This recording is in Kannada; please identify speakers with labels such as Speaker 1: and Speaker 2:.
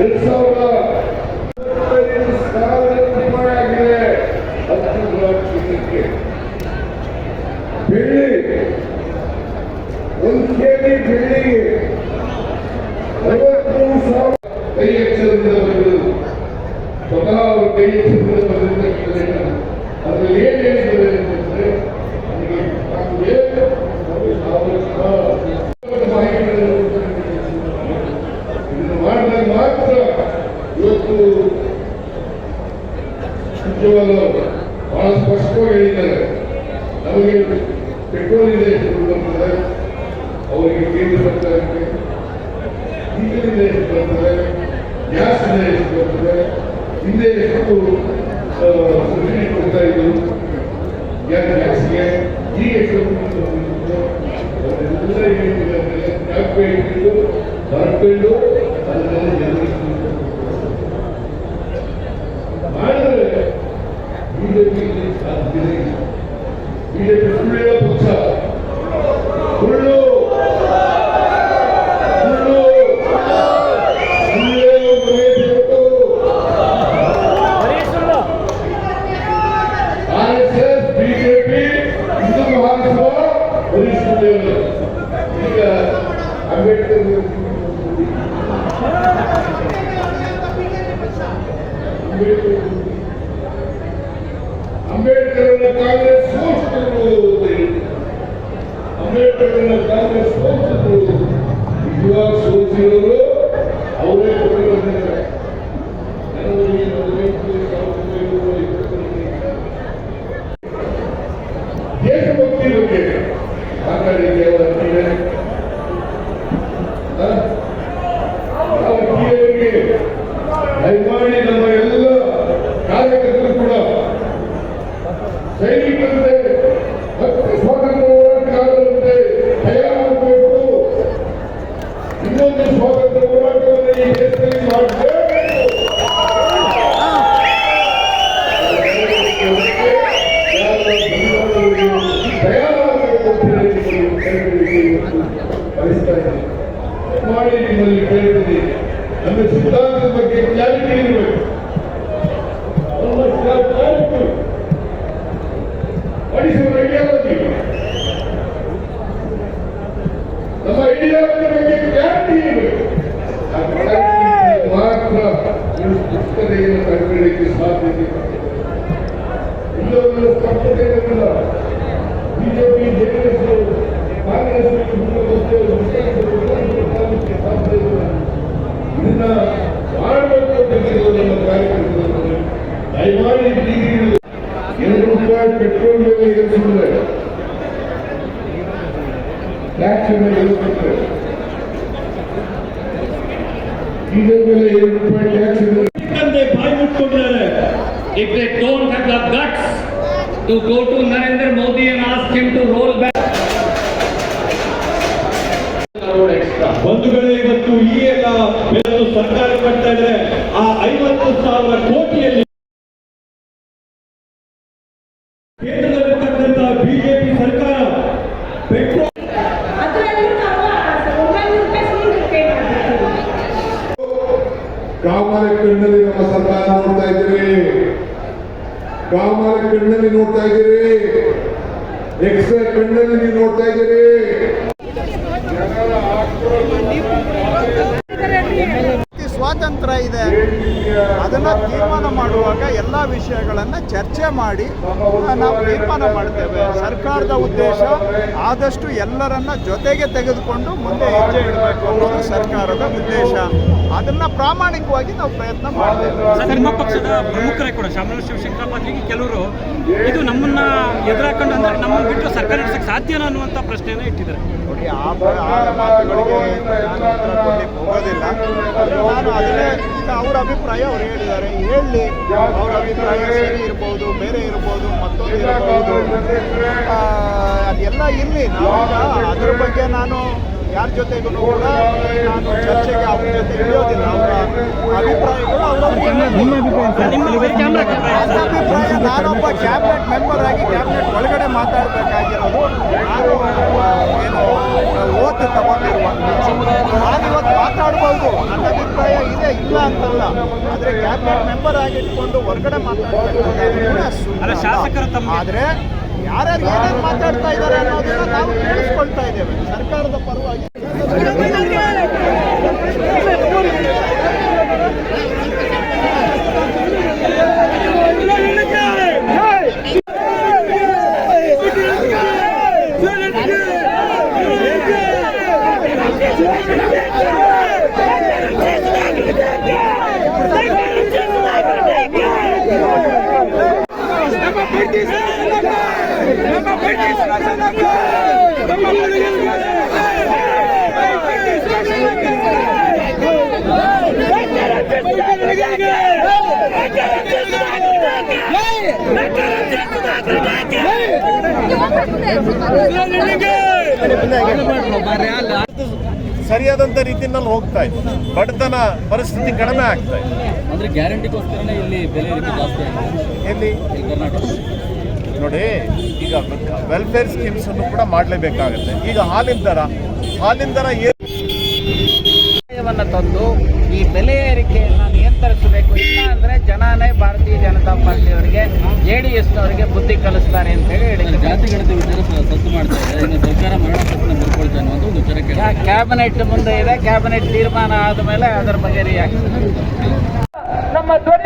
Speaker 1: ಐವತ್ತು ಸಾವಿರ ಕೈ ಎಚ್ಚರದಿಂದ ಬಂದು ಸ್ವತಃ ಅವರು ಕೈ ಎಚ್ಚರದಿಂದ ಬಂದಿದ್ದರು ಮಾತ್ರ ಇವತ್ತು ಸಚಿವರು ಬಹಳ ಸ್ಪಷ್ಟವಾಗಿ ಹೇಳಿದ್ದಾರೆ. ನಮಗೆ ಪೆಟ್ರೋಲ್ ಇದೆ ಎಷ್ಟು ಬರ್ತದೆ ಅವರಿಗೆ ಕೇಂದ್ರ ಸರ್ಕಾರಕ್ಕೆ ಡೀಸೆಲ್ ಇದೆ ಎಷ್ಟು ಬರ್ತದೆ ಗ್ಯಾಸ್ ಇದೆ ಎಷ್ಟು ಬರ್ತದೆ ಹಿಂದೆ ಎಷ್ಟು ಸಬ್ಸಿಡಿ ಕೊಡ್ತಾ ಗ್ಯಾಸ್ ಗ್ಯಾಸ್ಗೆ ಈಗ ಎಷ್ಟು? ಅದನ್ನೆಲ್ಲ ಹೇಳಿದ್ದಾರೆ ಯಾಕೆ ಇಟ್ಟಿದ್ದು ಬರ್ಕೊಂಡು Thank you. ಅಂಬೇಡ್ಕರ್ ಅಂಬೇಡ್ಕರ್ ಅಂಬೇಡ್ಕರ್ ಕಾಂಗ್ರೆಸ್ ಸೋಸಿದ್ರು ಅಂಬೇಡ್ಕರ್ ಕಾಂಗ್ರೆಸ್ ಸೋಸಿದ್ರು ನಿಮ್ಮಲ್ಲಿ ಕೇಳುತ್ತದೆ ನಮ್ಮ ಸಿದ್ಧಾಂತದ ಬಗ್ಗೆ ಕ್ಲಾರಿಟಿ ಇರಬೇಕು. ಟ್ಯಾಕ್ಸ್ ಮೇಲೆ ಏರಿಸುತ್ತೆ ಡೀಸೆಲ್ ಮೇಲೆ ಎರಡು ರೂಪಾಯಿ ಟ್ಯಾಕ್ಸ್ ಇದೆ
Speaker 2: ಬಾಯಿ ಮುಟ್ಕೊಂಡಿದ್ದಾರೆ
Speaker 3: if they don't have the guts to go to Narendra Modi and ask him to roll back. ಒಂದು extra.
Speaker 2: ಬಂಧುಗಳೇ ಇವತ್ತು ಈ ಎಲ್ಲ ಬೆಲೆಯನ್ನು ಸರ್ಕಾರ ಕಟ್ತಾ ಇದ್ರೆ ಆ ಐವತ್ತು ಸಾವಿರ ಕೋಟಿಯಲ್ಲಿ
Speaker 1: ಕಣ್ಣಲ್ಲಿ ನಮ್ಮ ಸರ್ಕಾರ ನೋಡ್ತಾ ಇದ್ದೀರಿ? ಕಾಮರ ಕಣ್ಣಲ್ಲಿ ನೋಡ್ತಾ ಇದ್ದೀರಿ? ಎಕ್ಸ್ರೇ ಕಣ್ಣಲ್ಲಿ ನೀವು ನೋಡ್ತಾ ಇದ್ದೀರಿ?
Speaker 4: ಸ್ವಾತಂತ್ರ್ಯ ಇದೆ. ಅದನ್ನ ತೀರ್ಮಾನ ಮಾಡುವಾಗ ಎಲ್ಲ ವಿಷಯಗಳನ್ನ ಚರ್ಚೆ ಮಾಡಿ ನಾವು ತೀರ್ಮಾನ ಮಾಡ್ತೇವೆ. ಸರ್ಕಾರದ ಉದ್ದೇಶ ಆದಷ್ಟು ಎಲ್ಲರನ್ನ ಜೊತೆಗೆ ತೆಗೆದುಕೊಂಡು ಮುಂದೆ ಹೆಜ್ಜೆ ಇಡಬೇಕು ಅನ್ನೋದು ಸರ್ಕಾರದ ಉದ್ದೇಶ. ಅದನ್ನ ಪ್ರಾಮಾಣಿಕವಾಗಿ ನಾವು ಪ್ರಯತ್ನ ಮಾಡ್ತೇವೆ.
Speaker 5: ನಿಮ್ಮ ಪಕ್ಷದ ಪ್ರಮುಖರೇ ಕೂಡ ಶಾಮನೂರು ಪಾತ್ರಿಗೆ ಕೆಲವರು ಇದು ನಮ್ಮನ್ನ ಎದುರಾಕೊಂಡು ಅಂದ್ರೆ ನಮ್ಮನ್ನು ಬಿಟ್ಟು ಸರ್ಕಾರ ನಡೆಸಕ್ಕೆ ಸಾಧ್ಯನಾ ಅನ್ನುವಂಥ ಪ್ರಶ್ನೆಯನ್ನು ಇಟ್ಟಿದ್ದಾರೆ.
Speaker 4: ನೋಡಿ ಆ ಮಾತುಗಳಿಗೆ ನಾನು ಹೋಗೋದಿಲ್ಲ. ನಾನು ಈಗ ಅವ್ರ ಅಭಿಪ್ರಾಯ ಅವ್ರು ಹೇಳಿದ್ದಾರೆ. ಹೇಳಿ. ಅವ್ರ ಅಭಿಪ್ರಾಯ ಸರಿ ಇರ್ಬೋದು ಬೇರೆ ಇರ್ಬೋದು ಮತ್ತೊಂದು ಇರ್ಬೋದು. ಆ, ಅದೆಲ್ಲ ಇರಲಿ. ನಾವು ಅದ್ರ ಬಗ್ಗೆ ನಾನು ಯಾರ ಜೊತೆಗೂ ಕೂಡ ನಾನು ಚರ್ಚೆಗೆ ಅವ್ರ ಜೊತೆ ಇಳಿಯೋದಿಲ್ಲ. ಅವರ ನನ್ನ ಅಭಿಪ್ರಾಯ ನಾನೊಬ್ಬ ಕ್ಯಾಬಿನೆಟ್ ಮೆಂಬರ್ ಆಗಿ ಕ್ಯಾಬಿನೆಟ್ ಒಳಗಡೆ ಮಾತಾಡಬೇಕಾಗಿರೋದು. ನಾನು ಓಟ್ ತಗೊಂಡಿರುವ ನಾನು ಇವತ್ತು ಮಾತಾಡ್ಬೋದು ನನ್ನ ಅಭಿಪ್ರಾಯ ಇದೆ ಇಲ್ಲ ಅಂತಲ್ಲ. ಆದರೆ ಕ್ಯಾಬಿನೆಟ್ ಮೆಂಬರ್ ಆಗಿಟ್ಕೊಂಡು ಹೊರಗಡೆ
Speaker 5: ಮಾತಾಡ್ತಾರೆ
Speaker 4: ಆದರೆ ಯಾರ್ಯಾರು ಏನೇನು ಮಾತಾಡ್ತಾ ಇದ್ದಾರೆ ಅನ್ನೋದನ್ನ ನಾವು ಕೇಳಿಸ್ಕೊಳ್ತಾ ಇದ್ದೇವೆ. ಸರ್ಕಾರದ ಪರವಾಗಿ
Speaker 6: ಸರಿಯಾದಂತ ರೀತಿಯಲ್ಲಿ ಹೋಗ್ತಾ ಇದೆ. ಬಡತನ ಪರಿಸ್ಥಿತಿ ಕಡಿಮೆ ಆಗ್ತಾ ಇದೆ.
Speaker 7: ಅಂದ್ರೆ ಗ್ಯಾರಂಟಿಗೋಸ್ಕರನೇ ಇಲ್ಲಿ ಬೆಲೆ ಏರಿಕೆ ಜಾಸ್ತಿ ಆಗಿದೆ.
Speaker 6: ಎಲ್ಲಿ?
Speaker 7: ಇಲ್ಲಿ ಕರ್ನಾಟಕ.
Speaker 6: ನೋಡಿ ಈಗ ವೆಲ್ಫೇರ್ ಸ್ಕೀಮ್ಸ್ ಅನ್ನು ಕೂಡ ಮಾಡಲೇಬೇಕಾಗುತ್ತೆ. ಈಗ ಹಾಲಿನ ದರ ಹಾಲಿನ ದರ
Speaker 8: ಏನು ತಂದು ಈ ಬೆಲೆ ಏರಿಕೆಯನ್ನು ನಿಯಂತ್ರಿಸಬೇಕು. ಇಲ್ಲ ಅಂದ್ರೆ ಜನಾನೇ ಭಾರತೀಯ ಜನತಾ ಪಾರ್ಟಿಯವರಿಗೆ ಜೆ ಡಿ ಎಸ್ನವರಿಗೆ ಬುದ್ಧಿ ಕಲಿಸ್ತಾರೆ ಅಂತ ಹೇಳಿ ಹೇಳಿದ್ರು.
Speaker 7: ಜಾತಿ ಗಣತಿ ವಿಚಾರ ಸ- ಸದ್ದು ಮಾಡ್ತಾ ಇದೆ. ಇನ್ನು ಸರ್ಕಾರ ಮರಣ ಪತ್ರ ಬರ್ಕೊಳ್ತಾ ಅನ್ನುವಂಥ ಒಂದು ವಿಚಾರ
Speaker 8: ಕ್ಯಾಬಿನೆಟ್ ಮುಂದೆ ಇದೆ. ಕ್ಯಾಬಿನೆಟ್ ತೀರ್ಮಾನ ಆದ ಮೇಲೆ ಅದರ ಬಗ್ಗೆ ರಿಯಾಕ್ಷನ್ ನಮ್ಮ ದೊಡ್ಡ